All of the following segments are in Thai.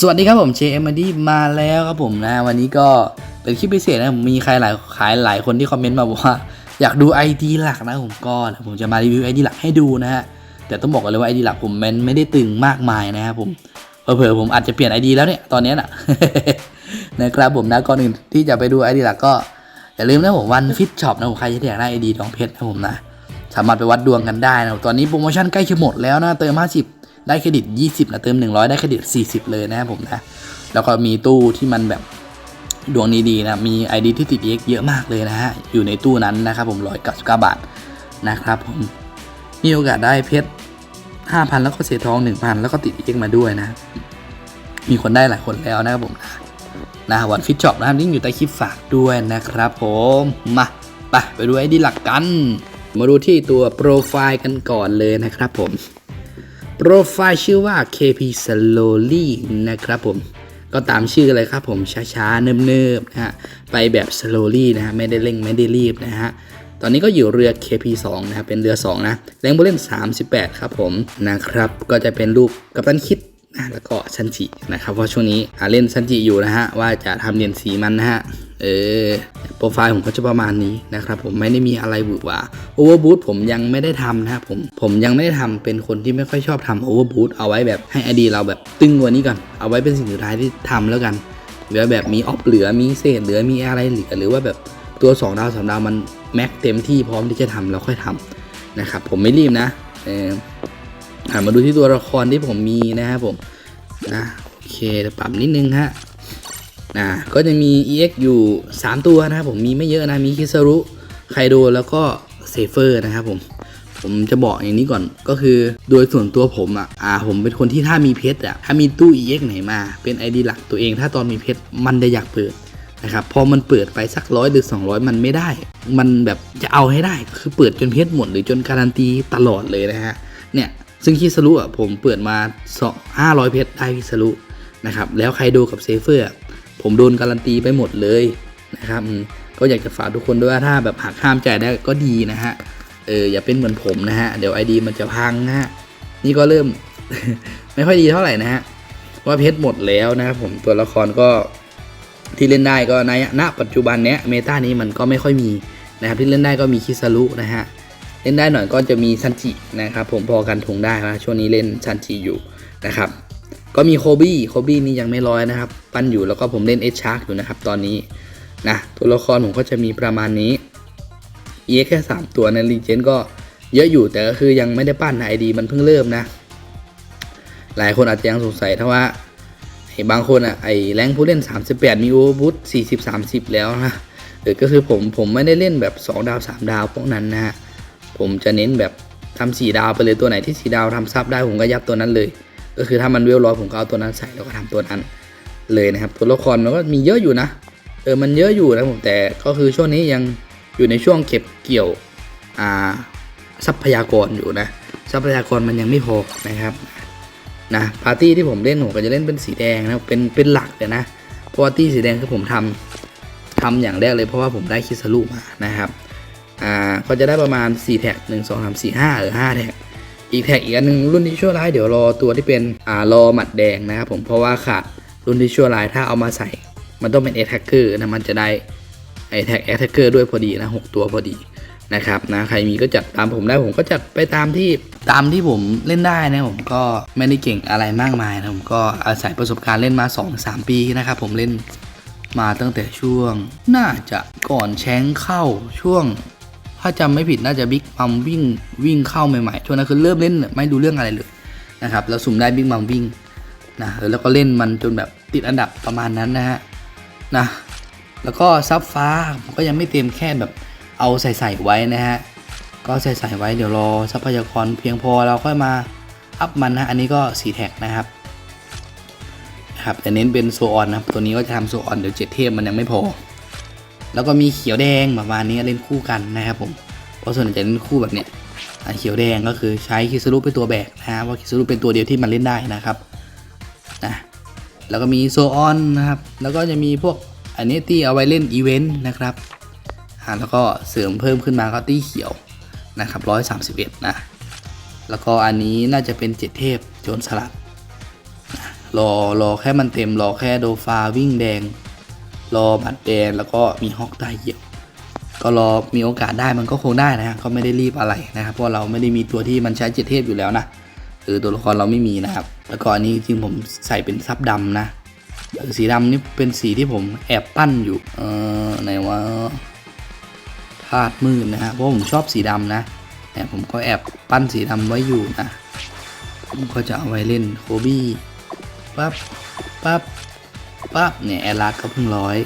สวัสดีครับผม JM มาดี้มาแล้วครับผมนะ วันนี้ก็เป็นคลิปพิเศษนะผมมีใครหลายขายหลายคนที่คอมเมนต์มาบอกว่า อยากดู ID หลักนะผมก็ผมจะมารีวิว ID หลักให้ดูนะฮะแต่ต้องบอกกันเลยว่า ID หลักผมมันไม่ได้ตึงมากมายนะครับผมเผลอๆผมอาจจะเปลี่ยน ID แล้วเนี่ยตอนนี้น่ะนะครับผมนะก่อนอื่นที่จะไปดู ID หลักก็อย่าลืมนะผมวันฟิตช็อปนะผมใครที่อยากได้ ID ดองเพชรนะผมนะสามารถไปวัดดวงกันได้นะตอนนี้โปรโมชั่นใกล้จะหมดแล้วนะเติม50 ได้เครดิต 20นะเติม 100 ได้เครดิต 40 เลยนะครับผมนะ แล้วก็มีตู้ที่มันแบบดวงดีๆนะ มี ID ที่ติด EX เยอะมากเลยนะฮะ อยู่ในตู้นั้นนะครับผม199 บาทนะครับผม มีโอกาสได้เพชร 5,000 แล้วก็เศษทอง 1,000 แล้วก็ติด EX มาด้วยนะ มีคนได้หลายคนแล้วนะครับผมนะนะวันฟิตช็อปนะครับลิงก์อยู่ใต้คลิปฝากด้วยนะครับผมมาไปไปดูไอดีหลักกัน มาดูที่ตัวโปรไฟล์กันก่อนเลยนะครับผม โปรไฟล์ชื่อว่า KP Slowly นะครับผมก็ตามชื่อเลยครับผมช้าๆ เนิบๆนะฮะไปแบบ slowly นะฮะไม่ได้เร่งไม่ได้รีบนะฮะตอนนี้ก็อยู่เรือ KP2 นะครับเป็นเรือ 2 นะแรงผู้เล่น38 ครับผมนะครับก็จะเป็นรูปกัปตันคิดนะแล้วก็ซันจินะครับเพราะช่วงนี้หาเล่นซันจิอยู่นะฮะว่าจะทำเรียนสีมันนะฮะเออ โปรไฟล์ผมก็จะประมาณนี้นะครับผมไม่ได้มีอะไรหวือหวาโอเวอร์บูทผมยังไม่ได้ทำนะครับผมผมยังไม่ได้ทำเป็นคนที่ไม่ค่อยชอบทำโอเวอร์บูทเอาไว้แบบให้ไอดีเราแบบตึงกว่านี้ก่อนเอาไว้เป็นสิ่งสุดท้ายที่ทำแล้วกันเหลือแบบมีออฟเหลือมีเศษเหลือมีอะไรเหลือหรือว่าแบบตัว 2 ดาวสามดาวมันแม็กเต็มที่พร้อมที่จะทำเราค่อยทำนะครับผมไม่รีบนะเออมาดูที่ตัวละครที่ผมมีนะครับผมนะโอเคปรับนิดนึงฮะ นะก็จะมี EX อยู่ 3 ตัวนะครับผมมีไม่เยอะนะ มีคิซารุไคโดแล้วก็เซเฟอร์นะครับผมผมจะบอกอย่างนี้ก่อนก็คือโดยส่วนตัวผมอะอ่าผมเป็นคนที่ถ้ามีเพชรอะถ้ามีตู้ EX ไหนมา เป็น ID หลักตัวเอง ถ้าตอนมีเพชรมันจะอยากเปิดนะครับพอมันเปิดไปสักร้อยหรือ 200 มันไม่ได้ มันแบบจะเอาให้ได้คือเปิดจนเพชรหมดหรือจนการันตีตลอดเลยนะฮะเนี่ยซึ่งคิสรุอะผมเปิดมาสองห้าร้อยเพชรได้คิสรุนะครับแล้วใครดูกับเซเฟอร์ ผมโดนการันตีไปหมดเลยนะครับก็อยากจะฝากทุกคนด้วยว่าถ้าแบบหักห้ามใจได้ก็ดีนะฮะเอออย่าเป็นเหมือนผมนะฮะเดี๋ยว ID มันจะพังนะฮะนี่ก็เริ่ม ไม่ค่อยดีเท่าไหร่นะฮะว่าเพชรหมดแล้วนะครับผมตัวละครก็ที่เล่นได้ก็ในณปัจจุบันเนี้ยเมตานี้มันก็ไม่ค่อยมีนะครับที่เล่นได้ก็มีคิซารุนะฮะเล่นได้หน่อยก็จะมีซันจินะครับผมพอกันทงได้นะช่วงนี้เล่นซันจิอยู่นะครับ ก็มีโคบี้โคบี้นี่ยังไม่ร้อยนะครับ ปั้นอยู่แล้วก็ผมเล่นเอชชาร์กอยู่นะครับ ตอนนี้นะตัวละครผมก็จะมีประมาณนี้เอแค่ 3 ตัวในรีเจนก็เยอะอยู่แต่ก็คือยังไม่ได้ปั้นไอดีมันเพิ่งเริ่มนะ หลายคนอาจจะยังสงสัยถ้าว่าไอ้บางคนอะไอ้แรงผู้เล่น 38 มีโอเวอร์บูท40 30 แล้วนะเออก็คือผมผมไม่ได้เล่นแบบ 2 ดาว 3 ดาวพวกนั้นนะฮะผมจะเน้นแบบทำ4ดาวไปเลยตัวไหนที่ 4 ดาวทำซับได้ผมก็ยับตัวนั้นเลย ก็คือถ้ามันเวลร้อยผมก็เอาตัวนั้นใส่แล้วก็ทำตัวนั้นเลยนะครับ ตัวละครมันก็มีเยอะอยู่นะเออมันเยอะอยู่นะผมแต่ก็คือช่วงนี้ยังอยู่ในช่วงเก็บเกี่ยวอ่าทรัพยากรอยู่นะ ทรัพยากรมันยังไม่พอนะครับนะปาร์ตี้ที่ผมเล่นผมก็จะเล่นเป็นสีแดงนะเป็นเป็นหลักเลยนะเพราะว่าตี้สีแดงคือผมทำทำอย่างแรกเลยเพราะว่าผมได้คิสลูมานะครับอ่าก็จะได้ประมาณ 4 แท็ก1 2 3 4 5หรือ5แท็ก อีกแท็กอีกอันหนึงรุ่นที่ชั่วร้ายเดี๋ยวรอตัวที่เป็นอ่ารอหมัดแดงนะครับผมเพราะว่าขาดรุ่นที่ชั่วร้ายถ้าเอามาใส่ มันต้องเป็นเอทักเกอร์นะมันจะได้ไอแท็กแอทแทกเกอร์ด้วยพอดีนะหกตัวพอดีนะครับนะใครมีก็จัดตามผมได้ผมก็จัดไปตามที่ตามที่ผมเล่นได้นะผมก็ไม่ได้เก่งอะไรมากมายนะผมก็อาศัยประสบการณ์เล่นมา 2-3 ปีนะครับผมเล่นมาตั้งแต่ช่วง น่าจะก่อนแชงเข้าช่วง ถ้าจำไม่ผิดน่าจะบิ๊กมัมวิ่งวิ่งเข้าใหม่ๆช่วงนั้นคือเริ่มเล่นไม่ดูเรื่องอะไรเลยนะครับแล้วสุ่มได้บิ๊กมัมวิ่งนะแล้วก็เล่นมันจนแบบติดอันดับประมาณนั้นนะฮะนะแล้วก็ซับฟ้าผมก็ยังไม่เต็มแค่แบบเอาใส่ใส่ไว้นะฮะก็ใส่ใส่ไว้เดี๋ยวรอทรัพยากรเพียงพอเราค่อยมาอัพมันนะอันนี้ก็สีแท็กนะครับนะครับแต่เน้นเป็นโซออนนะตัวนี้ก็จะทำโซออนเดี๋ยวเจ็ดเทพมันยังไม่พอ แล้วก็มีเขียวแดงประมาณนี้เล่นคู่กันนะครับผมเพราะส่วนใหญ่จะเล่นคู่แบบเนี้ยอะเขียวแดงก็คือใช้คิสรุเป็นตัวแบกนะฮะว่าคิสรุเป็นตัวเดียวที่มันเล่นได้นะครับนะแล้วก็มีโซออนนะครับแล้วก็จะมีพวกอันนี้ตี้เอาไว้เล่นอีเวนต์นะครับแล้วก็เสริมเพิ่มขึ้นมาก็ตี้เขียวนะครับ131นะแล้วก็อันนี้น่าจะเป็นเจ็ดเทพโจรสลัดรอรอแค่มันเต็มรอแค่โดฟาวิ่งแดง รอบัตรแดงแล้วก็มีฮอกได้เหยียบก็รอมีโอกาสได้มันก็คงได้นะฮะก็ไม่ได้รีบอะไรนะครับเพราะเราไม่ได้มีตัวที่มันใช้เจ็ดเทพอยู่แล้วนะเออตัวละครเราไม่มีนะครับ แล้วก็อันนี้จริงผมใส่เป็นซับดำนะสีดำนี่เป็นสีที่ผมแอบปั้นอยู่เออไหนว่าธาตุมืดนะฮะเพราะผมชอบสีดำนะเนี่ผมก็แอบปั้นสีดำไว้อยู่นะผมก็จะเอาไว้เล่นโคบี้ปั๊บปั๊บ ปั๊บเนี่ยแอร์ลักก็เพิ่งร้อย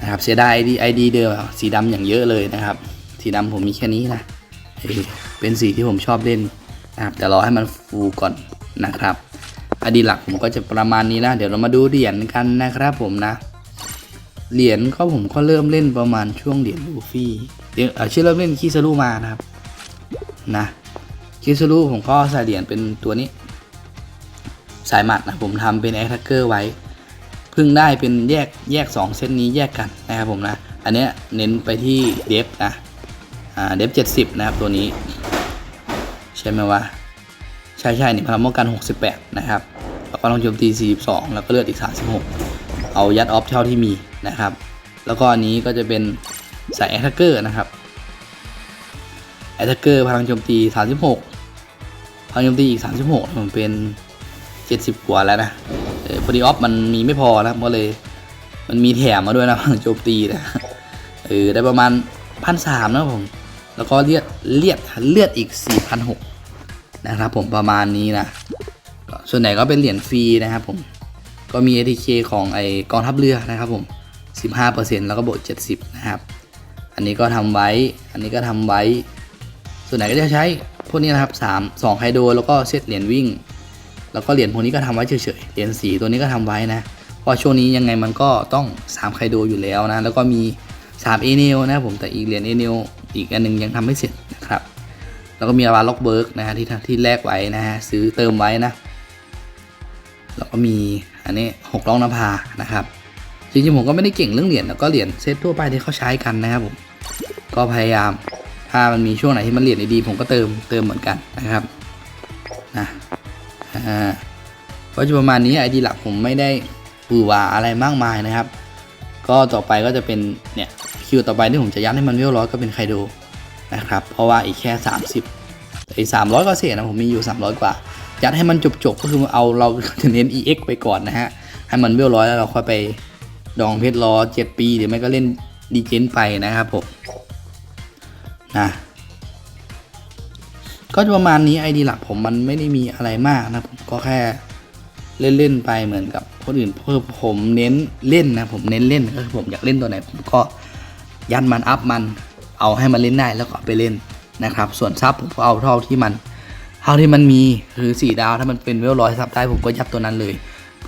นะครับเสียดายไอดีไอดีเดิมสีดำอย่างเยอะเลยนะครับ สีดำผมมีแค่นี้นะเเป็นสีที่ผมชอบเล่นนะครับแต่รอให้มันฟูก่อนนะครับอดีหลักผมก็จะประมาณนี้นะ เดี๋ยวเรามาดูเหรียญกันนะครับผมนะ เหรียญก็ผมก็เริ่มเล่นประมาณช่วงเหรียญลูฟี่เดี๋ยวเชื่อเริ่มเล่นคิซารุมานะครับนะคิซารุผมก็ใส่เหรียญเป็นตัวนี้ สายหมัดนะผมทำเป็นแอคแทกเกอร์ไว้เพิ่งได้เป็นแยกแยก 2เซตนี้แยกกันนะครับผมนะ อันเนี้ยเน้นไปที่เดฟนะอ่าเดฟ70นะครับตัวนี้ ใช่ไหมวะใช่ใช่นี่พลังป้องกัน 68 นะครับแล้วก็ลองโจมตี 42 แล้วก็เลือดอีก 36 เอายัดออฟเท่าที่มีนะครับ แล้วก็อันนี้ก็จะเป็นสายแอ t แทกเกอร์นะครับแอ t แทกเกอร์พลังโจมตี 36 พลังโจมตีอีก 36มันเป็น 70 กว่าแล้วนะพอดีออฟมันมีไม่พอนะก็เลยมันมีแถมมาด้วยนะโจมตีนะเออได้ประมาณพันสามนะผม แล้วก็เลือดเลือดเลือดอีก4 0 0 นะครับผมประมาณนี้นะ ส่วนไหนก็เป็นเหรียญฟรีนะครับผม ก็มี ATK ของไอกองทัพเรือนะครับผม 15%แล้วก็บวก70 นะครับ อันนี้ก็ทำไว้ อันนี้ก็ทำไว้ ส่วนไหนก็จะใช้พวกนี้นะครับ 3 2ไฮโดรแล้วก็เซตเหรียญวิ่ง แล้วก็เหรียญพวกนี้ก็ทำไว้เฉยๆ เหรียญสีตัวนี้ก็ทำไว้นะ เพราะช่วงนี้ยังไงมันก็ต้อง3ไคโดอยู่แล้วนะ แล้วก็มี3เอเนลนะผม แต่อีกเหรียญเอเนลอีกอันหนึงยังทำไม่เสร็จนะครับ แล้วก็มีอาวาล็อกเบิร์กนะฮะที่ที่แลกไว้นะฮะซื้อเติมไว้นะ แล้วก็มีอันนี้หกล้องนภานะครับจริงๆผมก็ไม่ได้เก่งเรื่องเหรียญแล้วก็เหรียญเซตทั่วไปที่เขาใช้กันนะครับผม ก็พยายาม ถ้ามันมีช่วงไหนที่มันเหรียญดีๆผมก็เติมเติมเหมือนกันนะครับนะ อ่าก็จะประมาณนี้ไอดีหลักผมไม่ได้ปือวาอะไรมากมายนะครับ ก็ต่อไปก็จะเป็นเนี่ยคิวต่อไปที่ผมจะยัดให้มันเวลร้อยก็เป็นไคโดนะครับ เพราะว่าอีกแค่ 30ไอ้สามร้อยก็เศษนะผมมีอยู่ 300 กว่า ยัดให้มันจบๆก็คือเอาเราจะเน้น EX ไปก่อนนะฮะให้มันเวลร้อยแล้วเราค่อยไปดองเพชรรอ7ปีเดี๋ยวไม่ก็เล่นดีเจนไปนะครับผมนะ ก็จะประมาณนี้ไอดีหลักผมมันไม่ได้มีอะไรมากนะผมก็แค่เล่นๆไปเหมือนกับคนอื่นเพิ่มผมเน้นเล่นนะผมเน้นเล่นก็คือผมอยากเล่นตัวไหน ผมก็ยันมันอัพมันเอาให้มันเล่นได้แล้วก็ไปเล่นนะครับ ส่วนซับผมก็เอาเท่าที่มันเท่าที่มันมีคือสี่ดาวถ้ามันเป็นเวลร้อยซับได้ผมก็ยัดตัวนั้นเลย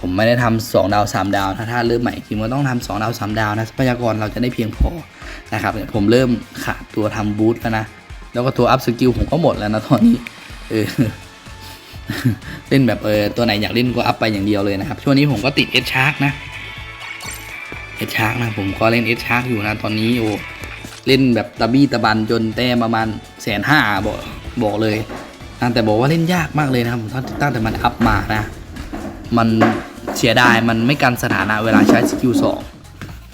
ผมไม่ได้ทำสองดาวสามดาวถ้าถ้าเริ่มใหม่จริงมันต้องทำสองดาวสามดาวนะทรัพยากรเราจะได้เพียงพอนะครับเนี่ยผมเริ่มขาดตัวทำบูทแล้วนะ แล้วก็ตัวอัพสกิลผมก็หมดแล้วนะตอนนี้ เออ เล่นแบบเออตัวไหนอยากเล่นก็อัพไปอย่างเดียวเลยนะครับ ช่วงนี้ผมก็ติดเอชชาร์กนะเอชชาร์กนะผมก็เล่นเอชชาร์กอยู่นะตอนนี้โอ้เล่นแบบตะบี้ตะบันจนแต้มประมาณแสนห้าบอกบอกเลยนะแต่บอกว่าเล่นยากมากเลยนะครับผมตั้งตั้งแต่มันอัพมานะ มันเสียดายมันไม่กันสถานะเวลาใช้สกิลสอง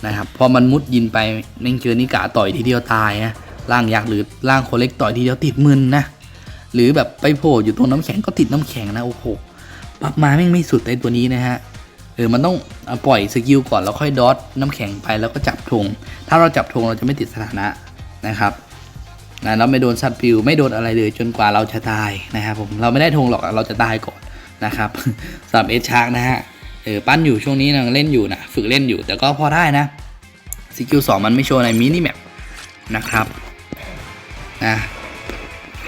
นะครับ พอมันมุดยินไปแม่งเจอนิกาต่อยทีเดียวตายนะ ร่างยักษ์หรือร่างโคเล็กต่อยทีเดียวติดมึนนะ หรือแบบไปโผล่อยู่ตรงน้ำแข็งก็ติดน้ำแข็งนะโอ้โหปรับมาแม่งไม่สุดไอตัวนี้นะฮะเออมันต้องปล่อยสกิลก่อนแล้วค่อยดอทน้ำแข็งไปแล้วก็จับธงถ้าเราจับธงเราจะไม่ติดสถานะนะครับนะเราไม่โดนสัตว์ปิวไม่โดนอะไรเลยจนกว่าเราจะตายนะครับผมเราไม่ได้ธงหรอกเราจะตายก่อนนะครับสำหรับเอชาร์กนะฮะเออปั้นอยู่ช่วงนี้ยังเล่นอยู่นะฝึกเล่นอยู่แต่ก็พอได้นะสกิลสองมันไม่โชว์ในมินิแมปนะครับ นะ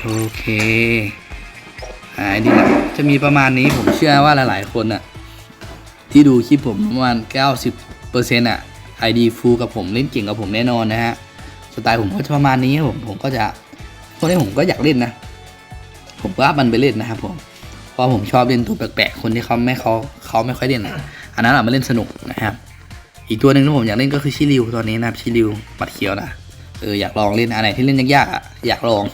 โอเคอ่าดีละจะมีประมาณนี้ผมเชื่อว่าหลาย ๆ คนอะที่ดูคลิปผมประมาณ 90%อะไอดีฟูกับผมเล่นเก่งกับผมแน่นอนนะฮะสไตล์ผมก็จะประมาณนี้ผมผมก็จะพวกนี้ผมก็อยากเล่นนะ ผมก็อัพมันไปเล่นนะครับผมเพราะผมชอบเล่นตัวแปลกๆคนที่เขาไม่เขาเขาไม่ค่อยเล่นนะอันนั้นอะมาเล่นสนุกนะครับ อีกตัวหนึ่งที่ผมอยากเล่นก็คือชิริวตอนนี้นะครับชิริวปัดเขียวนะ เอออยากลองเล่นอะไรที่เล่นยากๆอะอยากลอง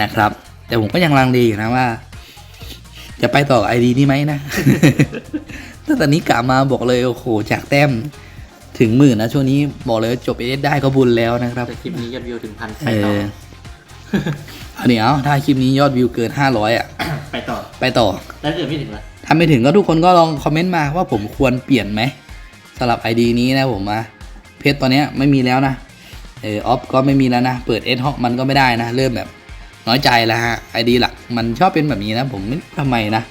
นะครับ แต่ผมก็ยังลังเลอยู่นะว่า จะไปต่อไอดีนี้ไหมนะถ้าตอนนี้กลับมาบอกเลยโอ้โหจากแต้มถึงหมื่นนะช่วงนี้บอกเลยว่าจบเอสได้ก็บุญแล้วนะครับแต่คลิปนี้ยอดวิวถึงพันเอไปต่ออเอาเดี๋ยวถ้าคลิปนี้ยอดวิวเกินห้าร้อยอะไปต่อไปต่อแล้วเกิดไม่ถึงละถ้าไม่ถึงก็ทุกคนก็ลองคอมเมนต์มาว่าผมควรเปลี่ยนไหมสำหรับ ID นี้นะผมมาเพจตอนเนี้ยไม่มีแล้วนะ เออออฟก็ไม่มีแล้วนะ เปิดเอสฮอกมันก็ไม่ได้นะ เริ่มแบบน้อยใจแล้วฮะ ID หลักมันชอบเป็นแบบนี้นะ ผมไม่รู้ทำไมนะ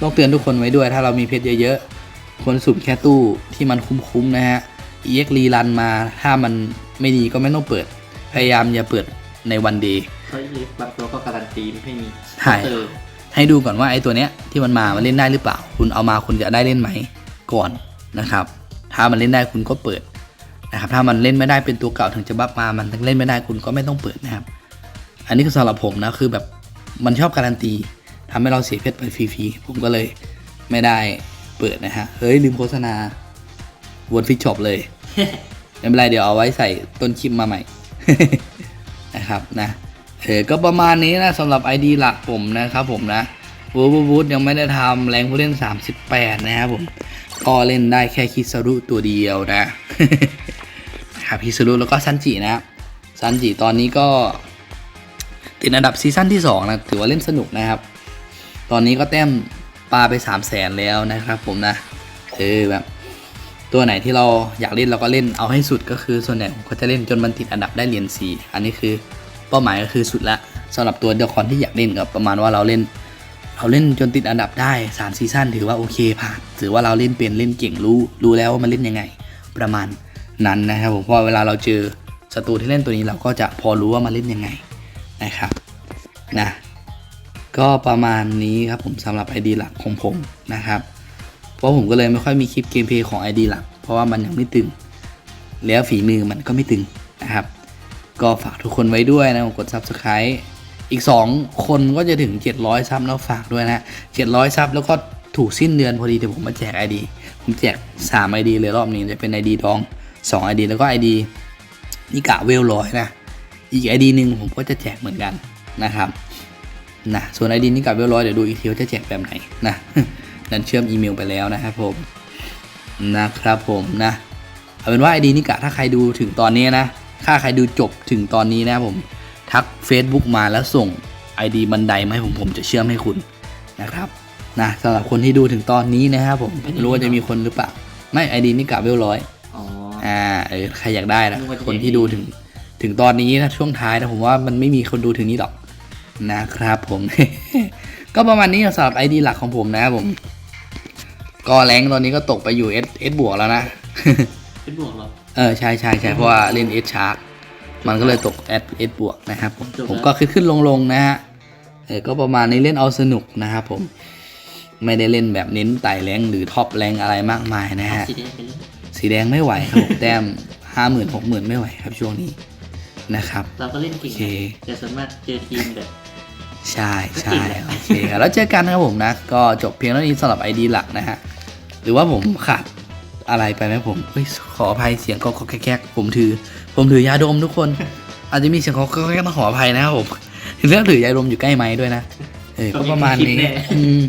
ต้องเตือนทุกคนไว้ด้วย ถ้าเรามีเพจเยอะๆควรสุ่มแค่ตู้ที่มันคุ้มๆนะฮะ EX รีรันมาถ้ามันไม่ดีก็ไม่ต้องเปิด พยายามอย่าเปิดในวันเดย์เพราะอีฟบางตัวก็การันตีไม่ให้มีใช่เออให้ดูก่อนว่าไอ้ตัวเนี้ยที่มันมามันเล่นได้หรือเปล่า คุณเอามาคุณจะได้เล่นไหมก่อนนะครับ ถ้ามันเล่นได้คุณก็เปิด นะครับถ้ามันเล่นไม่ได้เป็นตัวเก่าถึงจะบัฟมา มันเล่นไม่ได้คุณก็ไม่ต้องเปิดนะครับ อันนี้คือสำหรับผมนะคือแบบมันชอบการันตีทำให้เราเสียเพชรไปฟรีๆผมก็เลยไม่ได้เปิดนะฮะเฮ้ยลืมโฆษณาวนฟิกช็อปเลยไม่เป็นไรเดี๋ยวเอาไว้ใส่ต้นคลิปมาใหม่นะครับนะเออก็ประมาณนี้นะสำหรับ ID หลักผมนะครับผมนะวูบูบูยังไม่ได้ทำแรงผู้เล่น 38 นะครับผม ก็เล่นได้แค่คิสรุตัวเดียวนะ ครับคิสรุแล้วก็ซันจินะครับซันจิตอนนี้ก็ติดอันดับซีซั่นที่2นะถือว่าเล่นสนุกนะครับ ตอนนี้ก็แต้มปลาไป 3 0 0แสนแล้วนะครับ ผมนะเออแบบตัวไหนที่เราอยากเล่นเราก็เล่นเอาให้สุดก็คือส่วนใหญ่ผมก็จะเล่นจนมันติดอันดับได้เหรียญสีอันนี้คือเป้าหมายก็คือสุดละสำหรับตัวเดอคอนที่อยากเล่นกับประมาณว่าเราเล่น เราเล่นจนติดอันดับได้สามซีซั่นถือว่าโอเคผ่านถือว่าเราเล่นเป็นเล่นเก่งรู้รู้แล้วว่ามันเล่นยังไง ประมาณ นั้นนะครับผมเพราะเวลาเราเจอศัตรูที่เล่นตัวนี้เราก็จะพอรู้ว่ามันเล่นยังไงนะครับนะก็ประมาณนี้ครับผมสำหรับ ID หลักของผมนะครับ เพราะผมก็เลยไม่ค่อยมีคลิปเกมเพย์ของ ID หลัก เพราะว่ามันยังไม่ตึง แล้วฝีมือมันก็ไม่ตึงนะครับ ก็ฝากทุกคนไว้ด้วยนะกด Subscribe อีก 2 คนก็จะถึง 700 ซับแล้วฝากด้วยนะ 700 ซับแล้วก็ถูกสิ้นเดือนพอดีเดี๋ยวผมมาแจก ID ผมแจก 3 ID เลยรอบนี้จะเป็น ID ทอง 2 ID แล้วก็ ID นิกะเวลร้อยนะ อีก ID หนึ่งผมก็จะแจกเหมือนกันนะครับนะส่วน ID นิกะเวลร้อยเดี๋ยวดูอีกทีว่าจะแจกแบบไหนนะนั้นเชื่อมอีเมลไปแล้วนะครับผมนะครับผมนะเอาเป็นว่าไอดีนิกะถ้าใครดูถึงตอนนี้นะถ้าใครดูจบถึงตอนนี้นะผมทัก Facebook มาแล้วส่ง ID บันไดมาให้ผมผมจะเชื่อมให้คุณนะครับนะสำหรับคนที่ดูถึงตอนนี้นะครับผมไม่รู้ว่าจะมีคนหรือเปล่า ไม่ ID นิกะเวลร้อย อ๋ออ่าเออใครอยากได้นะนึกว่าจะคนที่ดูถึงถึงตอนนี้นะช่วงท้ายนะผมว่ามันไม่มีคนดูถึงนี้หรอกนะครับผม ก็ประมาณนี้สำหรับ ID หลักของผมนะครับผม ก็แรงค์ตอนนี้ก็ตกไปอยู่ S S บวกแล้วนะเป็นบวกเหรอเออใช่ใช่ใช่เพราะว่าเล่น S ชาร์กมันก็เลยตก S S บวกนะครับผมจบแล้วผมก็ขึ้นขึ้นลงลงนะฮะเออก็ประมาณนี้เล่นเอาสนุกนะครับผม ไม่ได้เล่นแบบเน้นไต่แรงค์หรือท็อปแรงค์อะไรมากมายนะฮะ สีแดงไปเลยสีแดงไม่ไหวครับผมแต้มห้าหมื่นหกหมื่นไม่ไหวครับช่วงนี้นะครับเราก็เล่นเก่งโอเคแต่ส่วนมากเจอทีมแบบใช่ใช่ก็จริงแหละโอเคครับแล้วเจอกันนะครับผมนะ ก็จบเพียงเท่านี้สำหรับ ID หลักนะฮะหรือว่าผมขาดอะไรไปไหมผมเฮ้ยขออภัยเสียงก็ก็แก๊กๆผมถือ ผมถือยาดมทุกคน อาจจะมีเสียงก็ก็แก๊กๆต้องขออภัยนะครับผมเรื่องถือยาดมอยู่ใกล้ไม้ด้วยนะเออก็ประมาณนี้อืม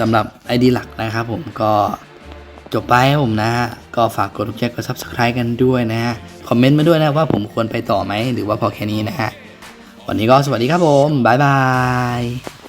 สำหรับ ID หลักนะครับผมก็ จบไปครับผมนะฮะ ก็ฝากกดไลค์กด subscribe กันด้วยนะฮะ คอมเมนต์มาด้วยนะว่าผมควรไปต่อไหม หรือว่าพอแค่นี้นะฮะ วันนี้ก็สวัสดีครับผม บ๊ายบาย